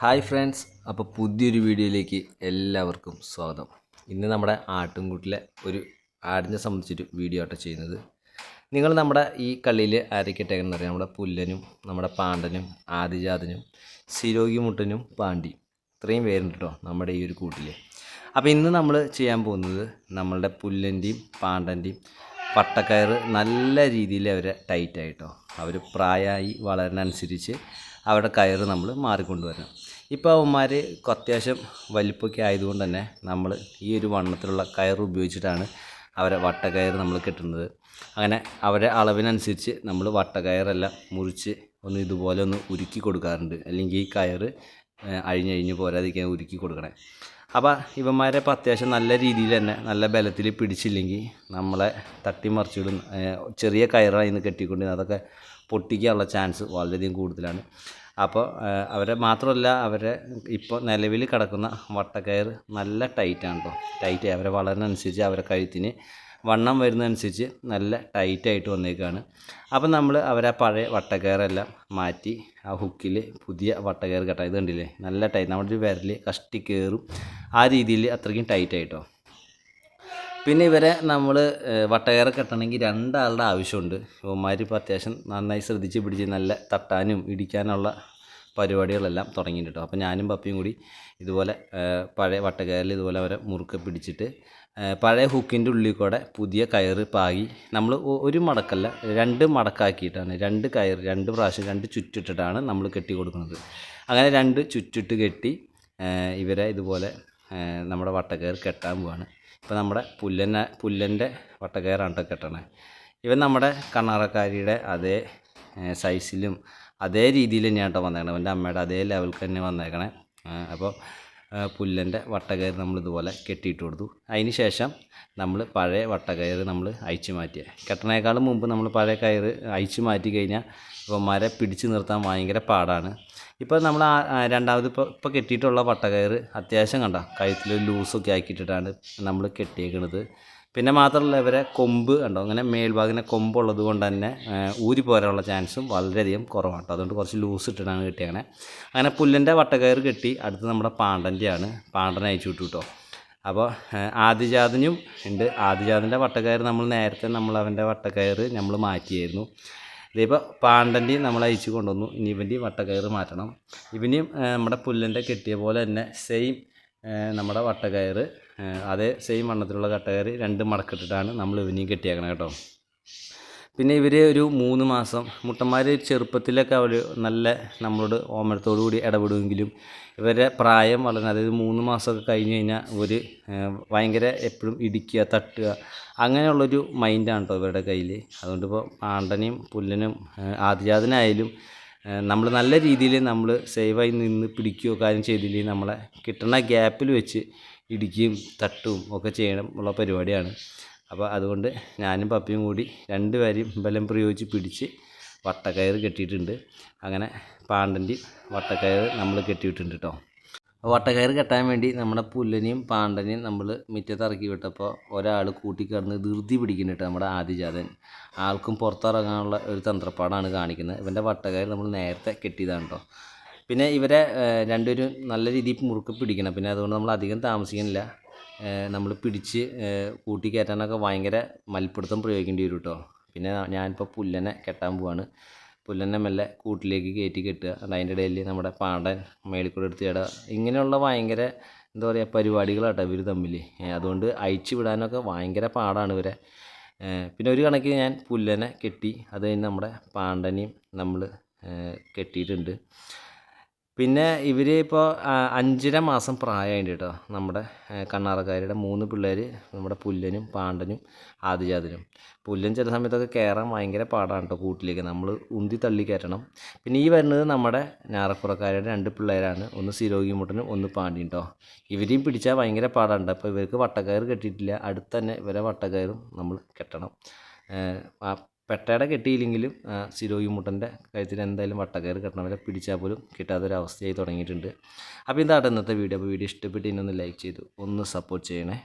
Hi friends അപ്പോൾ പുതിയൊരു വീഡിയോയിലേക്ക് എല്ലാവർക്കും സ്വാഗതം. ഇന്ന് നമ്മുടെ ആട്ടിൻകൂട്ടിലെ ഒരു ആടിനെ സംബന്ധിച്ചൊരു വീഡിയോ ആട്ടോ ചെയ്യുന്നത്. നിങ്ങൾ നമ്മുടെ ഈ കളിയിൽ ആരൊക്കെയിട്ടേക്കെന്ന് അറിയാം. നമ്മുടെ പുല്ലനും നമ്മുടെ പാണ്ടനും ആദിജാതനും സിരോഗി മുട്ടനും പാണ്ടി ഇത്രയും പേരുണ്ട് കേട്ടോ നമ്മുടെ ഈ ഒരു കൂട്ടിൽ അപ്പോൾ ഇന്ന് നമ്മൾ ചെയ്യാൻ പോകുന്നത് നമ്മളുടെ പുല്ലന്റെയും പാണ്ടന്റെയും പട്ടക്കയർ നല്ല രീതിയിൽ അവരെ ടൈറ്റായിട്ടോ. അവർ പ്രായമായി വളരനുസരിച്ച് അവരുടെ കയറ് നമ്മൾ മാറിക്കൊണ്ടുവരണം. ഇപ്പോൾ അവന്മാർ അത്യാവശ്യം വലിപ്പമൊക്കെ ആയതുകൊണ്ട് തന്നെ നമ്മൾ ഈ ഒരു വണ്ണത്തിലുള്ള കയർ ഉപയോഗിച്ചിട്ടാണ് അവരെ വട്ടക്കയർ നമ്മൾ കെട്ടുന്നത്. അങ്ങനെ അവരെ അളവിനനുസരിച്ച് നമ്മൾ വട്ടക്കയറെല്ലാം മുറിച്ച് ഒന്ന് ഇതുപോലെ ഒന്ന് ഉരുക്കി കൊടുക്കാറുണ്ട്. അല്ലെങ്കിൽ ഈ കയറ് അഴിഞ്ഞഴിഞ്ഞ് പോരാതിരിക്കാൻ ഉരുക്കി കൊടുക്കണേ. അപ്പോൾ ഇവന്മാരെ ഇപ്പോൾ അത്യാവശ്യം നല്ല രീതിയിൽ തന്നെ നല്ല ബലത്തിൽ പിടിച്ചില്ലെങ്കിൽ നമ്മളെ തട്ടിമറിച്ചിടും ചെറിയ കയറായി നിന്ന് കെട്ടിക്കൊണ്ട് അതൊക്കെ പൊട്ടിക്കാനുള്ള ചാൻസ് വളരെയധികം കൂടുതലാണ്. അപ്പോൾ അവരെ മാത്രമല്ല അവരെ ഇപ്പോൾ നിലവിൽ കിടക്കുന്ന വട്ടക്കയർ നല്ല ടൈറ്റാണ് കേട്ടോ ടൈറ്റ് അവരെ വളരുന്നതനുസരിച്ച് അവരെ കഴുത്തിന് വണ്ണം വരുന്നതനുസരിച്ച് നല്ല ടൈറ്റായിട്ട് വന്നേക്കാണ്. അപ്പം നമ്മൾ അവരെ പഴയ വട്ടക്കയറെല്ലാം മാറ്റി ആ ഹുക്കിൽ പുതിയ വട്ടക്കയർ കെട്ടാം. ഇത് കണ്ടില്ലേ? നല്ല ടൈറ്റ് നമ്മുടെ ഒരു വിരൽ കഷ്ടി കയറും. ആ രീതിയിൽ അത്രയ്ക്കും ടൈറ്റായിട്ടോ പിന്നെ ഇവരെ നമ്മൾ വട്ടകയറ് കെട്ടണമെങ്കിൽ രണ്ടാളുടെ ആവശ്യമുണ്ട്. ഇവന്മാർ ഇപ്പോൾ അത്യാവശ്യം നന്നായി ശ്രദ്ധിച്ച് പിടിച്ച് നല്ല തട്ടാനും ഇടിക്കാനുള്ള പരിപാടികളെല്ലാം തുടങ്ങിയിട്ട് അപ്പോൾ ഞാനും പപ്പിയും കൂടി ഇതുപോലെ പഴയ വട്ടകയറിൽ ഇതുപോലെ അവരെ മുറുക്കെ പിടിച്ചിട്ട് പഴയ ഹുക്കിന്റെ ഉള്ളിൽ കൂടെ പുതിയ കയറ് പാകി നമ്മൾ ഒരു മടക്കല്ല രണ്ട് മടക്കാക്കിയിട്ടാണ് രണ്ട് കയർ രണ്ട് പ്രാവശ്യം രണ്ട് ചുറ്റിട്ടിട്ടാണ് നമ്മൾ കെട്ടി കൊടുക്കുന്നത്. അങ്ങനെ രണ്ട് ചുറ്റിട്ട് കെട്ടി ഇവരെ ഇതുപോലെ നമ്മുടെ വട്ടക്കയർ കെട്ടാൻ പോവാണ്. ഇപ്പോൾ നമ്മുടെ പുല്ലനെ പുല്ലന്റെ വട്ടക്കയറാണ് കേട്ടോ കെട്ടണേ. ഇവൻ നമ്മുടെ കണ്ണാറക്കാരിയുടെ അതേ സൈസിലും അതേ രീതിയിൽ തന്നെയാണ് കേട്ടോ വന്നേക്കണേ. എന്റെ അമ്മയുടെ അതേ ലെവൽക്ക് തന്നെ വന്നേക്കണേ. അപ്പോൾ പുല്ലന്റെ വട്ടകയർ നമ്മൾ ഇതുപോലെ കെട്ടിയിട്ട് കൊടുത്തു. അതിന് ശേഷം നമ്മൾ പഴയ വട്ടകയർ നമ്മൾ അയച്ചു മാറ്റിയ. കെട്ടണേക്കാളും മുമ്പ് നമ്മൾ പഴയ കയർ അയച്ചു മാറ്റി കഴിഞ്ഞാൽ ഇപ്പോൾ മര പിടിച്ചു നിർത്താൻ ഭയങ്കര പാടാണ്. ഇപ്പോൾ നമ്മൾ രണ്ടാമത് ഇപ്പോൾ ഇപ്പോൾ കെട്ടിയിട്ടുള്ള വട്ടകയർ അത്യാവശ്യം കണ്ട? കഴുത്തിൽ ലൂസൊക്കെ ആക്കിയിട്ടിട്ടാണ് നമ്മൾ കെട്ടിയേക്കുന്നത് പിന്നെ മാത്രമല്ല ഇവരെ കൊമ്പ് കണ്ടോ? അങ്ങനെ മേൽഭാഗിനെ കൊമ്പുള്ളത് കൊണ്ട് തന്നെ ഊരി പോരാനുള്ള ചാൻസും വളരെയധികം കുറവാണ് കേട്ടോ അതുകൊണ്ട് കുറച്ച് ലൂസ് ഇട്ടിട്ടാണ് കെട്ടിയങ്ങനെ അങ്ങനെ. പുല്ലിന്റെ വട്ടക്കയർ കെട്ടി അടുത്ത് നമ്മുടെ പാണ്ടന്റെയാണ് പാണ്ടനെ അയച്ചു വിട്ടു കേട്ടോ അപ്പോൾ ആദിജാതിനും ഉണ്ട്. ആദിജാതിന്റെ വട്ടക്കയർ നമ്മൾ നേരത്തെ നമ്മൾ അവന്റെ വട്ടക്കയർ നമ്മൾ മാറ്റിയായിരുന്നു. ഇതിപ്പോൾ പാണ്ടന്റെയും നമ്മൾ അയച്ചു കൊണ്ടുവന്നു. ഇനി ഇവന്റെയും വട്ടക്കയർ മാറ്റണം. ഇവനെയും നമ്മുടെ പുല്ലിന്റെ കെട്ടിയ പോലെ തന്നെ സെയിം നമ്മുടെ വട്ടക്കയർ അതേ സെയിം വണ്ണത്തിലുള്ള കട്ടകയർ രണ്ട് മടക്കിട്ടിട്ടാണ് നമ്മൾ ഇവനെയും കെട്ടിയേക്കണം കേട്ടോ. പിന്നെ ഇവർ ഒരു മൂന്ന് മാസം മുട്ടന്മാർ ചെറുപ്പത്തിലൊക്കെ അവർ നല്ല നമ്മളോട് ഓമനത്തോടു കൂടി ഇടപെടുമെങ്കിലും ഇവരുടെ പ്രായം വളരെ അതായത് മൂന്ന് മാസമൊക്കെ കഴിഞ്ഞ് കഴിഞ്ഞാൽ ഒരു ഭയങ്കര എപ്പോഴും ഇടിക്കുക തട്ടുക അങ്ങനെയുള്ളൊരു മൈൻഡാണ് കേട്ടോ ഇവരുടെ കയ്യിൽ അതുകൊണ്ട് ഇപ്പോൾ ആണ്ടനെയും പുല്ലനും ആദ്യജാതനായാലും നമ്മൾ നല്ല രീതിയിൽ നമ്മൾ സേവായി നിന്ന് പിടിക്കുകയോ കാര്യം ചെയ്തില്ലെങ്കിൽ നമ്മളെ കിട്ടുന്ന ഗ്യാപ്പിൽ വെച്ച് ഇടിക്കുകയും തട്ടും ഒക്കെ ചെയ്യണം ഉള്ള പരിപാടിയാണ്. അപ്പോൾ അതുകൊണ്ട് ഞാനും പപ്പിയും കൂടി രണ്ട് രണ്ടുപേരെയും ബലം പ്രയോഗിച്ച് പിടിച്ച് വട്ടക്കയർ കെട്ടിയിട്ടുണ്ട്. അങ്ങനെ പാണ്ടന്റെ വട്ടക്കയർ നമ്മൾ കെട്ടിയിട്ടുണ്ട് കേട്ടോ വട്ടക്കയർ കെട്ടാൻ വേണ്ടി നമ്മുടെ പുല്ലനെയും പാണ്ടനെയും നമ്മൾ മുറ്റത്ത് ഇറക്കി വിട്ടപ്പോൾ ഒരാൾ കൂട്ടിക്കിടന്ന് ധൃതി പിടിക്കുന്നുണ്ട് നമ്മുടെ ആദിജാതൻ. ആൾക്കും പുറത്തിറങ്ങാനുള്ള ഒരു തന്ത്രപ്പാടാണ് കാണിക്കുന്നത്. ഇവന്റെ വട്ടക്കയർ നമ്മൾ നേരത്തെ കെട്ടിയതാണ് കേട്ടോ പിന്നെ ഇവരെ രണ്ടുപേരും നല്ല രീതിയിൽ മുറുക്കി പിടിക്കണം. പിന്നെ അതുകൊണ്ട് നമ്മൾ അധികം താമസിക്കുന്നില്ല നമ്മൾ പിടിച്ച് കൂട്ടി കയറ്റാനൊക്കെ ഭയങ്കര മൽപ്പിടുത്തം പ്രയോഗിക്കേണ്ടി വരും കേട്ടോ പിന്നെ ഞാനിപ്പോൾ പുല്ലനെ കെട്ടാൻ പോവാണ്. പുല്ലനെ മെല്ലെ കൂട്ടിലേക്ക് കയറ്റി കെട്ടുക. അതിന്റെ ഇടയിൽ നമ്മുടെ പാണ്ടൻ മേളിക്കൂടെ കൂടെ എടുത്ത് ഇടുക ഇങ്ങനെയുള്ള ഭയങ്കര എന്താ പറയുക പരിപാടികളാട്ടോ ഇവർ തമ്മിൽ. അതുകൊണ്ട് അയച്ചു വിടാനൊക്കെ ഭയങ്കര പാടാണ് ഇവരെ. പിന്നെ ഒരു കണക്കിന് ഞാൻ പുല്ലനെ കെട്ടി അത് കഴിഞ്ഞ് നമ്മുടെ പാണ്ടനെയും നമ്മൾ കെട്ടിയിട്ടുണ്ട്. പിന്നെ ഇവർ ഇപ്പോൾ അഞ്ചര മാസം പ്രായമായിട്ട് കേട്ടോ നമ്മുടെ കണ്ണാറക്കാരുടെ മൂന്ന് പിള്ളേർ നമ്മുടെ പുല്ലനും പാണ്ടനും ആദിജാതനും. പുല്ലൻ ചില സമയത്തൊക്കെ കയറാൻ ഭയങ്കര പാടാണ് കേട്ടോ കൂട്ടിലേക്ക്. നമ്മൾ ഉന്തി തള്ളി കയറ്റണം പിന്നെ ഈ വരുന്നത് നമ്മുടെ ഞാറപ്പുറക്കാരുടെ രണ്ട് പിള്ളേരാണ്. ഒന്ന് സിരോഗി മുട്ടനും ഒന്ന് പാണ്ടിയും കേട്ടോ ഇവരെയും പിടിച്ചാൽ ഭയങ്കര പാടാണ് അപ്പോൾ ഇവർക്ക് വട്ടക്കയർ കെട്ടിയിട്ടില്ല. അടുത്ത് തന്നെ ഇവരെ വട്ടക്കയറും നമ്മൾ കെട്ടണം. പെട്ടയുടെ കെട്ടിയില്ലെങ്കിലും സിരോയി മുട്ടന്റെ കഴുത്തിൽ എന്തായാലും വട്ടക്കയർ കെട്ടണം. പിടിച്ചാൽ പോലും കിട്ടാത്തൊരവസ്ഥയായി തുടങ്ങിയിട്ടുണ്ട്. അപ്പോൾ ഇതാണ് ഇന്നത്തെ വീഡിയോ. അപ്പോൾ വീഡിയോ ഇഷ്ടപ്പെട്ട് ഇന്നൊന്ന് ലൈക്ക് ചെയ്തു. ഒന്ന് സപ്പോർട്ട് ചെയ്യണേ.